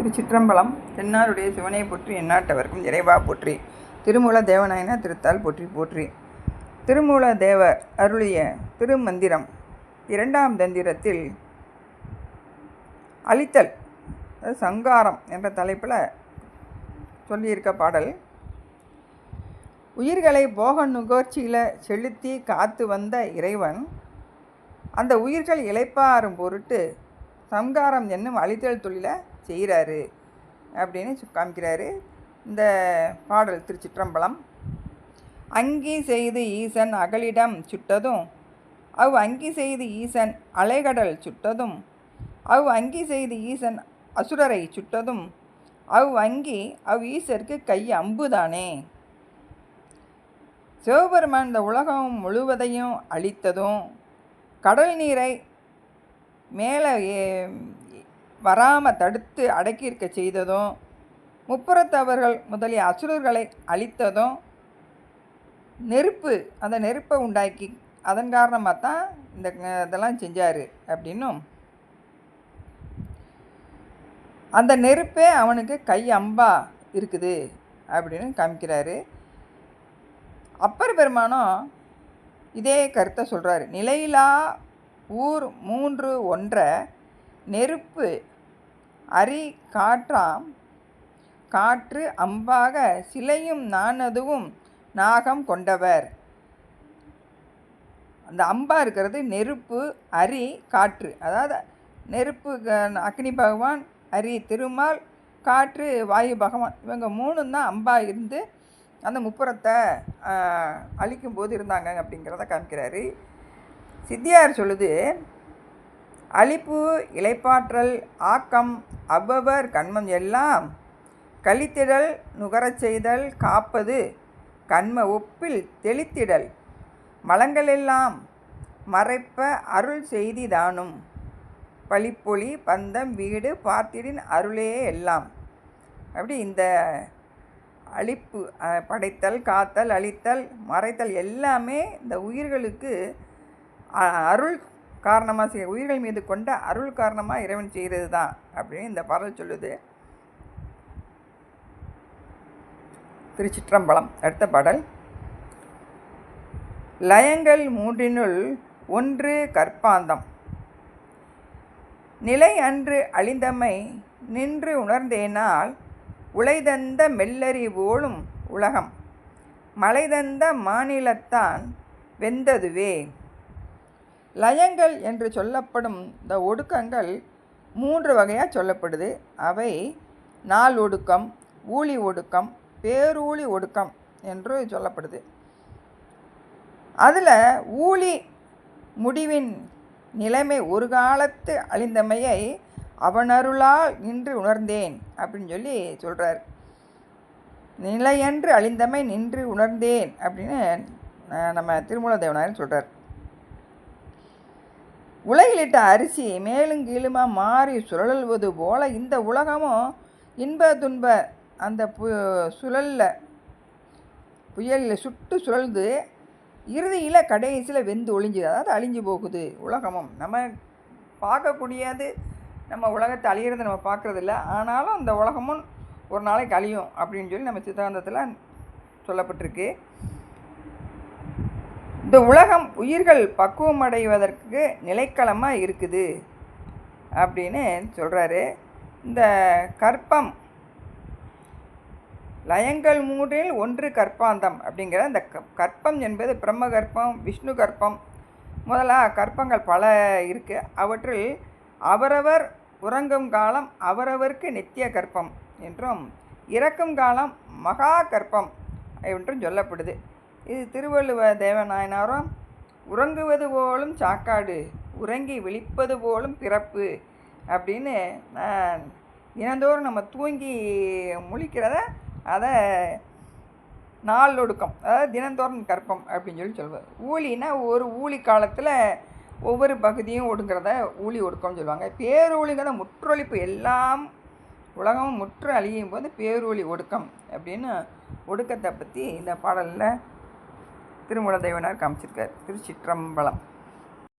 திருச்சிற்றம்பலம் தென்னாருடைய சிவனை போற்றி எந்நாட்டவர்க்கும் இறைவா போற்றி. திருமூல தேவநாயனா திருத்தால் போற்றி போற்றி. திருமூல தேவர் அருளிய திருமந்திரம் இரண்டாம் தந்திரத்தில் அழித்தல் சங்காரம் என்ற தலைப்பில் சொல்லியிருக்க பாடல். உயிர்களை போக நுகர்ச்சியில் செலுத்தி காத்து வந்த இறைவன் அந்த உயிர்கள் இழைப்பாரும் பொருட்டு சம்காரம் என்னும் அழித்தல் தொழிலை செய்கிறாரு அப்படின்னு காமிக்கிறாரு. இந்த பாடல் திருச்சிற்றம்பலம். அங்கி செய்து ஈசன் அகலிடம் சுட்டதும் அவ் அங்கி செய்து ஈசன் அலைகடல் சுட்டதும் அவ் அங்கி செய்து ஈசன் அசுரரை சுட்டதும் அவ் அங்கி அவ் ஈசருக்கு கை அம்புதானே? சிவபெருமான் இந்த உலகம் முழுவதையும் அழித்ததும் கடல் நீரை மேலே வராமல் தடுத்து அடக்கியிருக்க செய்ததும் முப்புறத்தவர்கள் முதலிய அசுரர்களை அழித்ததும் நெருப்பு அந்த நெருப்பை உண்டாக்கி அதன் காரணமாக தான் இந்த இதெல்லாம் செஞ்சார் அப்படின்னும். அந்த நெருப்பே அவனுக்கு கை அம்பா இருக்குது அப்படின்னு காமிக்கிறாரு. அப்பர் பெருமானம் இதே கருத்தை சொல்கிறாரு நிலையிலா ஊர் மூன்று ஒன்றை நெருப்பு அரி காற்றாம் காற்று அம்பாக சிலையும் நானதுவும் நாகம் கொண்டவர். அந்த அம்பா இருக்கிறது நெருப்பு அரி காற்று. அதாவது நெருப்பு க- அக்னி பகவான் அரி திருமால் காற்று வாயு பகவான். இவங்க மூணும் தான் அம்பா இருந்து அந்த முப்புறத்தை அழிக்கும் போது இருந்தாங்க அப்படிங்கிறத காமிக்கிறாரு. சித்தியார் சொல்லுது அழிப்பு இலைப்பாற்றல் ஆக்கம் அவ்வவர் கண்மம் எல்லாம் கழித்திடல் நுகரச் செய்தல் காப்பது கண்ம ஒப்பில் தெளித்திடல். மலங்களெல்லாம் மறைப்ப அருள் செய்தி தானும் பந்தம் வீடு பார்த்திடின் அருளே எல்லாம். அப்படி இந்த அழிப்பு படைத்தல் காத்தல் அழித்தல் மறைத்தல் எல்லாமே இந்த உயிர்களுக்கு அ- அருள் காரணமாக செய்ய உயிர்கள் மீது கொண்ட அருள் காரணமாக இறைவன் செய்கிறது தான் அப்படின்னு இந்த பாடல் சொல்லுது. திருச்சிற்றம்பலம். அடுத்த பாடல். லயங்கள் மூன்றினுள் ஒன்று கற்பாந்தம். நிலை அன்று அழிந்தமை நின்று உணர்ந்தேனால் உளைதந்த மெல்லறிவோளும் உலகம். மலைதந்த மாநிலத்தான் வெந்ததுவே. லயங்கள் என்று சொல்லப்படும் இந்த ஒடுக்கங்கள் மூன்று வகையாக சொல்லப்படுது. அவை நாள் ஒடுக்கம் ஊழி ஒடுக்கம் பேரூழி ஒடுக்கம் என்று சொல்லப்படுது. அதில் ஊழி முடிவின் நிலைமை ஒரு காலத்து அழிந்தமையை அவனருளால் நின்று உணர்ந்தேன் அப்படின்னு சொல்லி சொல்கிறார் நிலையன்று அழிந்தமை நின்று உணர்ந்தேன் அப்படின்னு நம்ம திருமூல தேவனாயர் சொல்கிறார் உலகிலிட்ட அரிசி மேலும் கீழுமா மாறி சுழல்வது போல இந்த உலகமும் இன்ப துன்ப அந்த பு சுழலில் புயலில் சுட்டு சுழல்து இறுதியில் கடைசியில் வெந்து ஒளிஞ்சு அதாவது அழிஞ்சு போகுது உலகமும். நம்ம பார்க்கக்கூடியது நம்ம உலகத்தை அழியிறதை நம்ம பார்க்குறதில்ல. ஆனாலும் அந்த உலகமும் ஒரு நாளைக்கு அழியும் அப்படின்னு சொல்லி நம்ம சித்தாந்தத்தில் சொல்லப்பட்டிருக்கு. இந்த உலகம் உயிர்கள் பக்குவம் அடைவதற்கு நிலைக்களமாக இருக்குது அப்படின்னு சொல்கிறாரு இந்த கற்பம் லயங்கள் மூன்றில் ஒன்று கற்பாந்தம் அப்படிங்கிற இந்த கற்பம் என்பது பிரம்ம கற்பம் விஷ்ணு கற்பம் முதலாக கற்பங்கள் பல இருக்குது அவற்றில் அவரவர் உறங்கும் காலம் அவரவருக்கு நித்திய கற்பம் என்றும் இறக்கும் காலம் மகா கற்பம் என்றும் சொல்லப்படுது. இது திருவள்ளுவ தேவநாயனாரும் உறங்குவது போலும் சாக்காடு உறங்கி விழிப்பது போலும் பிறப்பு அப்படின்னு நான் தினந்தோறும் நம்ம தூங்கி முழிக்கிறத அதை நாள் ஒடுக்கம் அதாவது தினந்தோறும் கற்பம் அப்படின்னு சொல்லி சொல்லுவார் ஊழினா ஒரு ஊழி காலத்தில் ஒவ்வொரு பகுதியும் ஒடுங்கிறத ஊழி ஒடுக்கம்னு சொல்லுவாங்க. பேரூழிங்கிறத முற்றொழிப்பு எல்லாம் உலகமும் முற்று அழியும் போது பேரூழி ஒடுக்கம் அப்படின்னு ஒடுக்கத்தை பற்றி இந்த பாடலில் திருமூல தேவனார் காமிச்சிருக்கார். திருச்சிற்றம்பலம்.